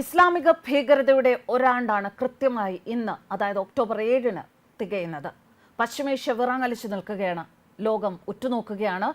ഇസ്ലാമിക ഭീകരതയുടെ ഒരാണ്ടാണ് കൃത്യമായി ഇന്ന് അതായത് ഒക്ടോബർ ഏഴിന് തികയുന്നത്. പശ്ചിമേഷ്യ വിറങ്ങലിച്ചു നിൽക്കുകയാണ്. ലോകം ഉറ്റുനോക്കുകയാണ്.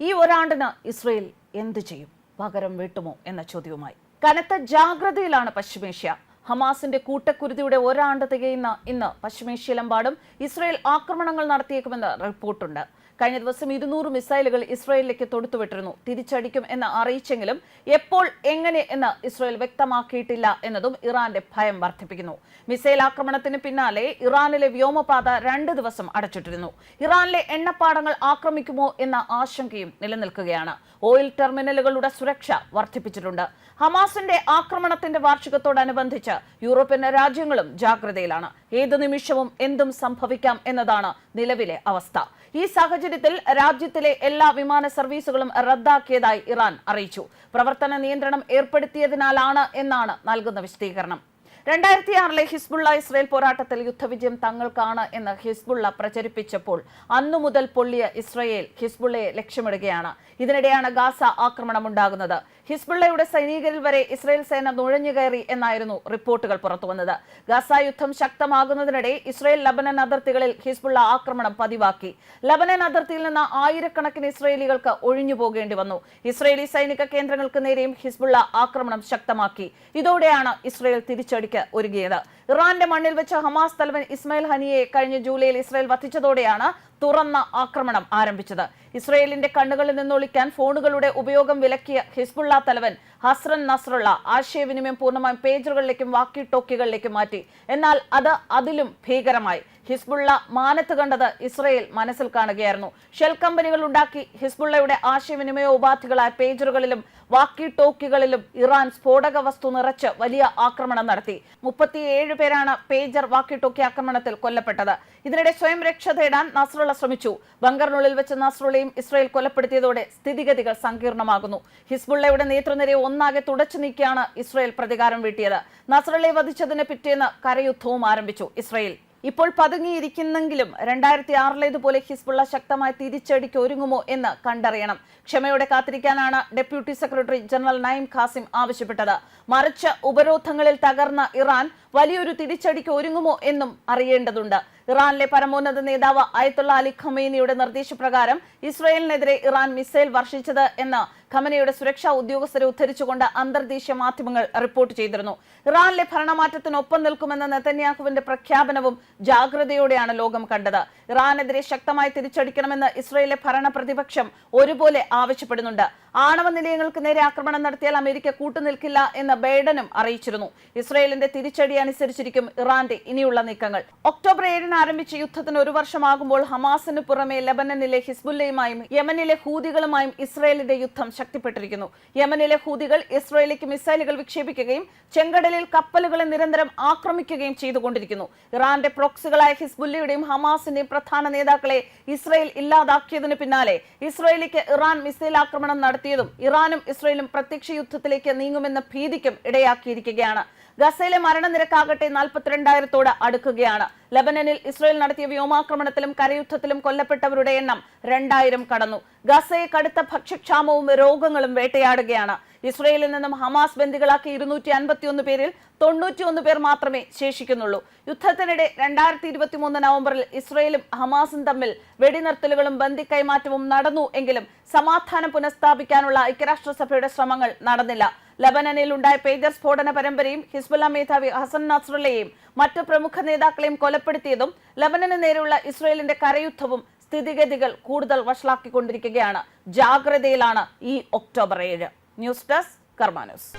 ഈ ഒരാണ്ടിന് ഇസ്രയേൽ എന്തു ചെയ്യും? പകരം വീട്ടുമോ എന്ന ചോദ്യവുമായി. കനത്ത ജാഗ്രതയിലാണ് പശ്ചിമേഷ്യ. ഹമാസിന്റെ കൂട്ടക്കുരുതിയുടെ ഒരാണ്ട് തികയുന്ന ഇന്ന് പശ്ചിമേഷ്യയിലെമ്പാടും ഇസ്രയേൽ ആക്രമണങ്ങൾ നടത്തിയേക്കുമെന്ന് റിപ്പോർട്ടുണ്ട്. കഴിഞ്ഞ ദിവസം ഇരുന്നൂറ് മിസൈലുകൾ ഇസ്രയേലിലേക്ക് തൊടുത്തുവിട്ടിരുന്നു. തിരിച്ചടിക്കും എന്ന് അറിയിച്ചെങ്കിലും എപ്പോൾ എങ്ങനെ എന്ന് ഇസ്രായേൽ വ്യക്തമാക്കിയിട്ടില്ല എന്നതും ഇറാന്റെ ഭയം വർദ്ധിപ്പിക്കുന്നു. മിസൈൽ ആക്രമണത്തിന് പിന്നാലെ ഇറാനിലെ വ്യോമപാത രണ്ട് ദിവസം അടച്ചിട്ടിരുന്നു. ഇറാനിലെ എണ്ണപ്പാടങ്ങൾ ആക്രമിക്കുമോ എന്ന ആശങ്കയും നിലനിൽക്കുകയാണ്. ഓയിൽ ടെർമിനലുകളുടെ സുരക്ഷ വർദ്ധിപ്പിച്ചിട്ടുണ്ട്. ഹമാസിന്റെ ആക്രമണത്തിന്റെ വാർഷികത്തോടനുബന്ധിച്ച് യൂറോപ്യൻ രാജ്യങ്ങളും ജാഗ്രതയിലാണ്. ഏതു നിമിഷവും എന്തും സംഭവിക്കാം എന്നതാണ് നിലവിലെ അവസ്ഥ. ഈ സാഹചര്യത്തിൽ രാജ്യത്തിലെ എല്ലാ വിമാന സർവീസുകളും റദ്ദാക്കിയതായി ഇറാൻ അറിയിച്ചു. പ്രവർത്തന നിയന്ത്രണം ഏർപ്പെടുത്തിയതിനാലാണ് എന്നാണ് നൽകുന്ന വിശദീകരണം. രണ്ടായിരത്തി ആറിലെ ഹിസ്ബുള്ള ഇസ്രയേൽ പോരാട്ടത്തിൽ യുദ്ധവിജയം തങ്ങൾക്കാണ് എന്ന് ഹിസ്ബുള്ള പ്രചരിപ്പിച്ചപ്പോൾ അന്നു മുതൽ പൊള്ളിയ ഇസ്രയേൽ ഹിസ്ബുള്ളയെ ലക്ഷ്യമിടുകയാണ്. ഇതിനിടെയാണ് ഗാസ ആക്രമണം ഉണ്ടാകുന്നത് ഹിസ്ബുള്ളയുടെ സൈനികരിൽ വരെ ഇസ്രയേൽ സേന നുഴഞ്ഞുകയറി എന്നായിരുന്നു റിപ്പോർട്ടുകൾ പുറത്തുവന്നത്. ഗാസ യുദ്ധം ശക്തമാകുന്നതിനിടെ ഇസ്രയേൽ ലബനൻ അതിർത്തികളിൽ ഹിസ്ബുള്ള ആക്രമണം പതിവാക്കി. ലബനൻ അതിർത്തിയിൽ നിന്ന് ആയിരക്കണക്കിന് ഇസ്രയേലികൾക്ക് ഒഴിഞ്ഞു പോകേണ്ടി വന്നു. ഇസ്രയേലി സൈനിക കേന്ദ്രങ്ങൾക്ക് നേരെയും ഹിസ്ബുള്ള ആക്രമണം ശക്തമാക്കി. ഇതോടെയാണ് ഇസ്രയേൽ തിരിച്ചടിക്ക് ഒരുങ്ങിയത്. ഇറാന്റെ മണ്ണിൽ വെച്ച് ഹമാസ് തലവൻ ഇസ്മയിൽ ഹനിയെ കഴിഞ്ഞ ജൂലൈയിൽ ഇസ്രായേൽ വധിച്ചതോടെയാണ് തുറന്ന ആക്രമണം ആരംഭിച്ചത്. ഇസ്രയേലിന്റെ കണ്ണുകളിൽ നിന്നൊളിക്കാൻ ഫോണുകളുടെ ഉപയോഗം വിലക്കിയ ഹിസ്ബുള്ള തലവൻ ഹസ്രൻ നസ്രുള്ള ആശയവിനിമയം പൂർണമായും പേജറുകളിലേക്കും വാക്കി ടോക്കികളിലേക്കും മാറ്റി. എന്നാൽ അത് അതിലും ഭീകരമായി. ഹിസ്ബുള്ള മാനത്ത് കണ്ടത് ഇസ്രയേൽ മനസ്സിൽ കാണുകയായിരുന്നു. ഷെൽ കമ്പനികൾ ഉണ്ടാക്കി ഹിസ്ബുള്ളയുടെ ആശയവിനിമയ ഉപാധികളായ പേജറുകളിലും വാക്കി ടോക്കികളിലും ഇറാൻ സ്ഫോടക വസ്തു നിറച്ച് വലിയ ആക്രമണം നടത്തി. മുപ്പത്തിയേഴ് പേരാണ് പേജർ വാക്കി ടോക്കി ആക്രമണത്തിൽ കൊല്ലപ്പെട്ടത്. ഇതിനിടെ സ്വയം രക്ഷ തേടാൻ നസ്രുള്ള ശ്രമിച്ചു. ബങ്കറിനുള്ളിൽ വെച്ച് നസ്രുളയും ഇസ്രയേൽ കൊലപ്പെടുത്തിയതോടെ സ്ഥിതിഗതികൾ സങ്കീർണമാകുന്നു. ഹിസ്ബുള്ളയുടെ നേതൃനിരയെ ഒന്നാകെ തുടച്ചു നീക്കിയാണ് ഇസ്രയേൽ പ്രതികാരം വീട്ടിയത്. നസ്രുള്ളയെ വധിച്ചതിന് പിറ്റേന്ന് കരയുദ്ധവും ആരംഭിച്ചു ഇസ്രയേൽ. ഇപ്പോൾ പതുങ്ങിയിരിക്കുന്നെങ്കിലും രണ്ടായിരത്തി ആറിലേതുപോലെ ഹിസ്ബുള്ള ശക്തമായി തിരിച്ചടിക്ക് ഒരുങ്ങുമോ എന്ന് കണ്ടറിയണം. ക്ഷമയോടെ കാത്തിരിക്കാനാണ് deputy secretary general Naim Qassem ആവശ്യപ്പെട്ടത്. മറിച്ച് ഉപരോധങ്ങളിൽ തകർന്ന ഇറാൻ വലിയൊരു തിരിച്ചടിക്ക് ഒരുങ്ങുമോ എന്നും അറിയേണ്ടതുണ്ട്. ഇറാനിലെ പരമോന്നത നേതാവ് അയത്തുള്ള അലി ഖമീനിയുടെ നിർദ്ദേശപ്രകാരം ഇസ്രയേലിനെതിരെ ഇറാൻ മിസൈൽ വർഷിച്ചത് എന്ന് ഖമനയുടെ സുരക്ഷാ ഉദ്യോഗസ്ഥരെ ഉദ്ധരിച്ചുകൊണ്ട് അന്തർദേശീയ മാധ്യമങ്ങൾ റിപ്പോർട്ട് ചെയ്തിരുന്നു. ഇറാനിലെ ഭരണമാറ്റത്തിനൊപ്പം നിൽക്കുമെന്ന നെതന്യാഹുവിന്റെ പ്രഖ്യാപനവും ജാഗ്രതയോടെയാണ് ലോകം കണ്ടത്. ഇറാനെതിരെ ശക്തമായി തിരിച്ചടിക്കണമെന്ന് ഇസ്രയേലിലെ ഭരണ പ്രതിപക്ഷം ഒരുപോലെ ആവശ്യപ്പെടുന്നുണ്ട്. ആണവ നിലയങ്ങൾക്ക് നേരെ ആക്രമണം നടത്തിയാൽ അമേരിക്ക കൂട്ടുനിൽക്കില്ല എന്ന് ബൈഡനും അറിയിച്ചിരുന്നു. ഇസ്രയേലിന്റെ തിരിച്ചടി അനുസരിച്ചിരിക്കും ഇറാന്റെ ഇനിയുള്ള നീക്കങ്ങൾ. ഒക്ടോബർ ഏഴിന് ആരംഭിച്ച യുദ്ധത്തിന് ഒരു വർഷമാകുമ്പോൾ ഹമാസിന് പുറമെ ലബനനിലെ ഹിസ്ബുല്ലയുമായും യമനിലെ ഹൂതികളുമായും ഇസ്രയേലിന്റെ യുദ്ധം ശക്തിപ്പെട്ടിരിക്കുന്നു. യമനിലെ ഹൂതികൾ ഇസ്രയേലിലേക്ക് മിസൈലുകൾ വിക്ഷേപിക്കുകയും ചെങ്കടലിൽ കപ്പലുകളെ നിരന്തരം ആക്രമിക്കുകയും ചെയ്തുകൊണ്ടിരിക്കുന്നു. ഇറാന്റെ പ്രോക്സികളായ ഹിസ്ബുല്ലയുടെയും ഹമാസിന്റെയും പ്രധാന നേതാക്കളെ ഇസ്രയേൽ ഇല്ലാതാക്കിയതിനു പിന്നാലെ ഇസ്രയേലിലേക്ക് ഇറാൻ മിസൈൽ ആക്രമണം നടത്തിയതും ഇറാനും ഇസ്രയേലും പ്രത്യക്ഷ യുദ്ധത്തിലേക്ക് നീങ്ങുമെന്ന ഭീതിക്കും ഇടയാക്കിയിരിക്കുകയാണ്. ഗസയിലെ മരണനിരക്കാകട്ടെ നാൽപ്പത്തിരണ്ടായിരത്തോട് അടുക്കുകയാണ്. ലബനനിൽ ഇസ്രയേൽ നടത്തിയ വ്യോമാക്രമണത്തിലും കരയുദ്ധത്തിലും കൊല്ലപ്പെട്ടവരുടെ എണ്ണം രണ്ടായിരം കടന്നു. ഗസയെ കടുത്ത ഭക്ഷ്യക്ഷാമവും രോഗങ്ങളും വേട്ടയാടുകയാണ്. ഇസ്രയേലിൽ നിന്നും ഹമാസ് ബന്ദികളാക്കി ഇരുന്നൂറ്റി അൻപത്തിയൊന്ന് പേരിൽ തൊണ്ണൂറ്റിയൊന്ന് പേർ മാത്രമേ ശേഷിക്കുന്നുള്ളൂ. യുദ്ധത്തിനിടെ രണ്ടായിരത്തി ഇരുപത്തി മൂന്ന് നവംബറിൽ ഇസ്രയേലും ഹമാസും തമ്മിൽ വെടിനിർത്തലുകളും ബന്ദി കൈമാറ്റവും നടന്നു എങ്കിലും സമാധാനം പുനഃസ്ഥാപിക്കാനുള്ള ഐക്യരാഷ്ട്രസഭയുടെ ശ്രമങ്ങൾ നടന്നില്ല. ലബനനിൽ ഉണ്ടായ പേജർ സ്ഫോടന പരമ്പരയും ഹിസ്ബുല്ല മേധാവി ഹസൻ നസ്രുള്ളയെയും മറ്റു പ്രമുഖ നേതാക്കളെയും കൊലപ്പെടുത്തിയതും ലബനന് നേരെയുള്ള ഇസ്രയേലിന്റെ കരയുദ്ധവും സ്ഥിതിഗതികൾ കൂടുതൽ വഷളാക്കിക്കൊണ്ടിരിക്കുകയാണ്. ജാഗ്രതയിലാണ് ഈ ഒക്ടോബർ ഏഴ്. News desk Karma news.